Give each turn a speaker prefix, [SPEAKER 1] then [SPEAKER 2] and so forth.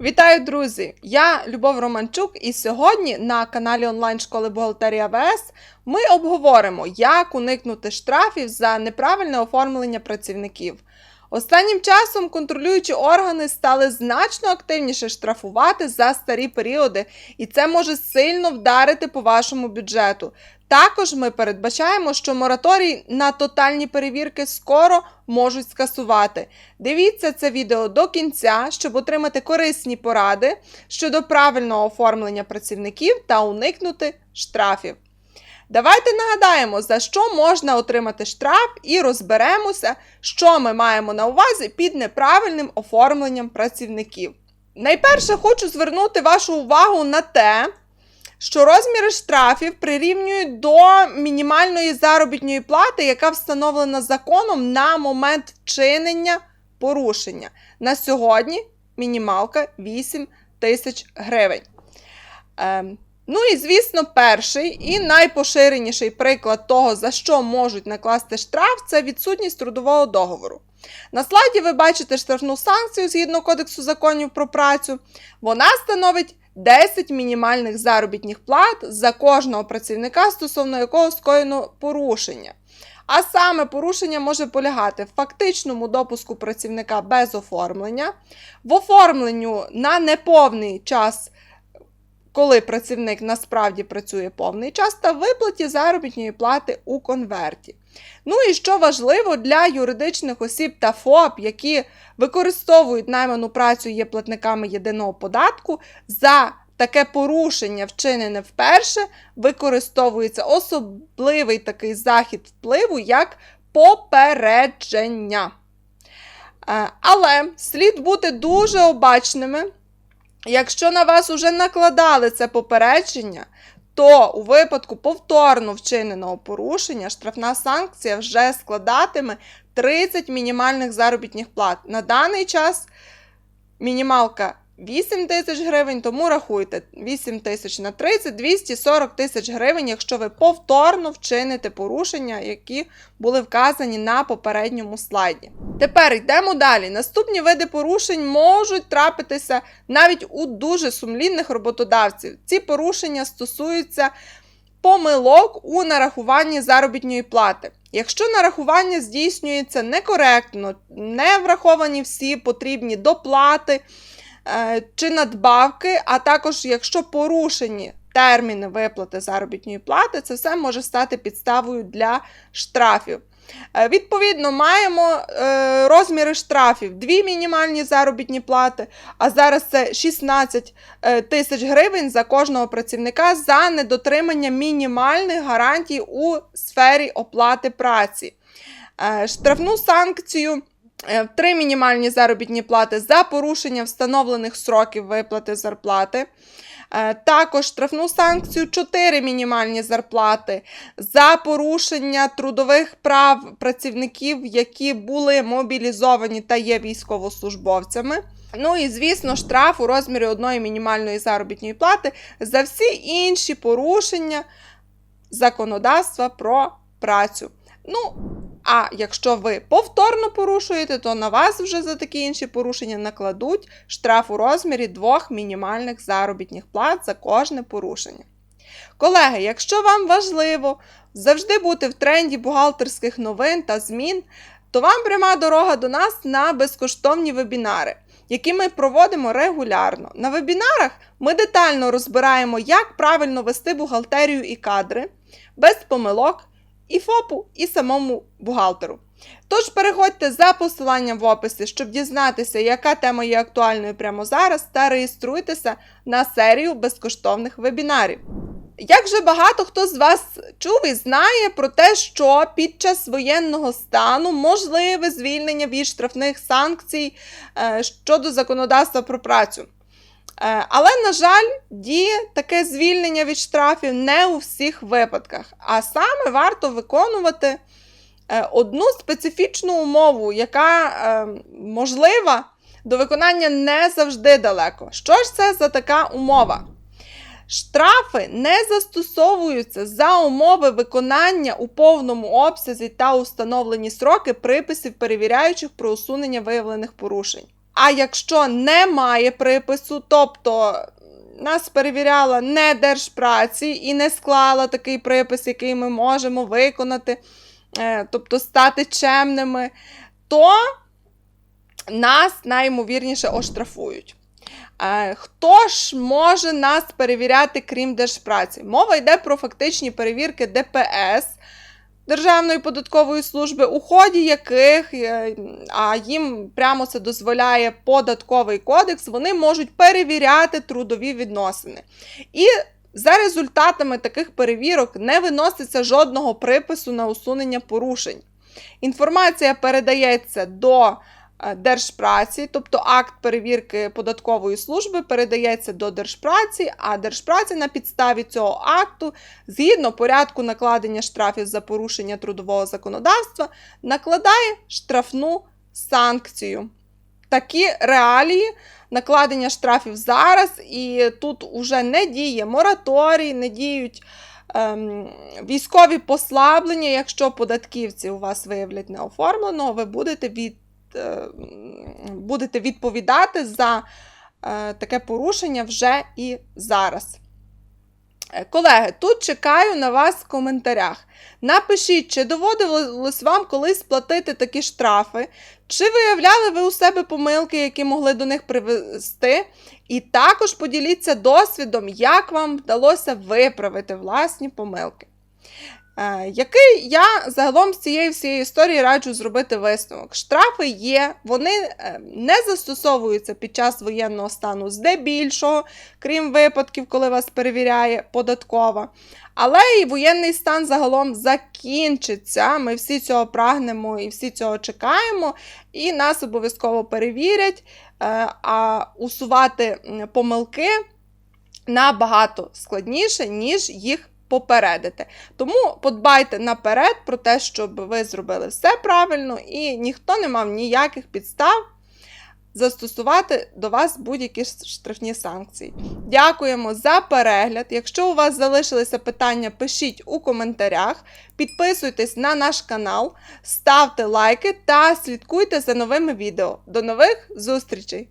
[SPEAKER 1] Вітаю, друзі! Я Любов Романчук, і сьогодні на каналі онлайн школи бухгалтерія ВС ми обговоримо, як уникнути штрафів за неправильне оформлення працівників. Останнім часом контролюючі органи стали значно активніше штрафувати за старі періоди, і це може сильно вдарити по вашому бюджету. Також ми передбачаємо, що мораторій на тотальні перевірки скоро можуть скасувати. Дивіться це відео до кінця, щоб отримати корисні поради щодо правильного оформлення працівників та уникнути штрафів. Давайте нагадаємо, за що можна отримати штраф, і розберемося, що ми маємо на увазі під неправильним оформленням працівників. Найперше хочу звернути вашу увагу на те, що розміри штрафів прирівнюють до мінімальної заробітної плати, яка встановлена законом на момент вчинення порушення. На сьогодні мінімалка 8 тисяч гривень. Ну і звісно, перший і найпоширеніший приклад того, за що можуть накласти штраф, це відсутність трудового договору. На слайді ви бачите штрафну санкцію згідно Кодексу законів про працю. Вона становить 10 мінімальних заробітних плат за кожного працівника, стосовно якого скоєно порушення. А саме порушення може полягати в фактичному допуску працівника без оформлення, в оформленню на неповний час коли працівник насправді працює повний час, та виплаті заробітної плати у конверті. Ну і що важливо для юридичних осіб та ФОП, які використовують найману працю є платниками єдиного податку, за таке порушення, вчинене вперше, використовується особливий такий захід впливу, як попередження. Е, Але слід бути дуже обачними. Якщо на вас уже накладали це попередження, то у випадку повторно вчиненого порушення штрафна санкція вже складатиме 30 мінімальних заробітних плат. На даний час мінімалка 8 тисяч гривень, тому рахуйте 8 тисяч на 30, 240 тисяч гривень, якщо ви повторно вчините порушення, які були вказані на попередньому слайді. Тепер йдемо далі. Наступні види порушень можуть трапитися навіть у дуже сумлінних роботодавців. Ці порушення стосуються помилок у нарахуванні заробітної плати. Якщо нарахування здійснюється некоректно, не враховані всі потрібні доплати чи надбавки, а також якщо порушені терміни виплати заробітної плати, це все може стати підставою для штрафів. Е, Відповідно, маємо е, розміри штрафів: дві мінімальні заробітні плати, а зараз це 16 е, тисяч гривень за кожного працівника за недотримання мінімальних гарантій у сфері оплати праці. Е, Штрафну санкцію. Е, Три мінімальні заробітні плати за порушення встановлених сроків виплати зарплати. Е, Також штрафну санкцію 4 мінімальні зарплати за порушення трудових прав працівників, які були мобілізовані та є військовослужбовцями. Ну і звісно, штраф у розмірі одної мінімальної заробітної плати за всі інші порушення законодавства про працю. Ну, а якщо ви повторно порушуєте, то на вас вже за такі інші порушення накладуть штраф у розмірі двох мінімальних заробітних плат за кожне порушення. Колеги, якщо вам важливо завжди бути в тренді бухгалтерських новин та змін, то вам пряма дорога до нас на безкоштовні вебінари, які ми проводимо регулярно. На вебінарах ми детально розбираємо, як правильно вести бухгалтерію і кадри без помилок і ФОПу, і самому бухгалтеру. Тож переходьте за посиланням в описі, щоб дізнатися, яка тема є актуальною прямо зараз, та реєструйтеся на серію безкоштовних вебінарів. Як же багато хто з вас чув і знає про те, що під час воєнного стану можливе звільнення від штрафних санкцій е, щодо законодавства про працю. Е, Але, на жаль, діє таке звільнення від штрафів не у всіх випадках. А саме варто виконувати е, одну специфічну умову, яка е, можлива до виконання не завжди далеко. Що ж це за така умова? Штрафи не застосовуються за умови виконання у повному обсязі та установлені сроки приписів перевіряючих про усунення виявлених порушень. А якщо немає припису, тобто нас перевіряла не держпраці і не склала такий припис, який ми можемо виконати, е, тобто стати чемними, то нас найімовірніше оштрафують. Е, Хто ж може нас перевіряти, крім держпраці? Мова йде про фактичні перевірки ДПС Державної податкової служби, у ході яких, е, а їм прямо це дозволяє податковий кодекс, вони можуть перевіряти трудові відносини. І за результатами таких перевірок не виноситься жодного припису на усунення порушень. Інформація передається до Держпраці, тобто акт перевірки податкової служби передається до Держпраці, а Держпраця на підставі цього акту, згідно порядку накладення штрафів за порушення трудового законодавства, накладає штрафну санкцію. Такі реалії накладення штрафів зараз, і тут уже не діє мораторій, не діють ем, військові послаблення. Якщо податківці у вас виявлять неоформленого, ви будете від е, будете відповідати за е, таке порушення вже і зараз. Е, Колеги, тут чекаю на вас в коментарях. Напишіть, чи доводилось вам колись платити такі штрафи, чи виявляли ви у себе помилки, які могли до них привести. І також поділіться досвідом, як вам вдалося виправити власні помилки. Е, який я загалом з цієї всієї історії раджу зробити висновок. Штрафи є, вони е, не застосовуються під час воєнного стану здебільшого, крім випадків, коли вас перевіряє податкова. Але і воєнний стан загалом закінчиться. Ми всі цього прагнемо і всі цього чекаємо, і нас обов'язково перевірять, е, а усувати помилки набагато складніше, ніж їх попередити. Тому подбайте наперед про те, щоб ви зробили все правильно, і ніхто не мав ніяких підстав застосувати до вас будь-які штрафні санкції. Дякуємо за перегляд. Якщо у вас залишилися питання, пишіть у коментарях, підписуйтесь на наш канал, ставте лайки та слідкуйте за новими відео. До нових зустрічей!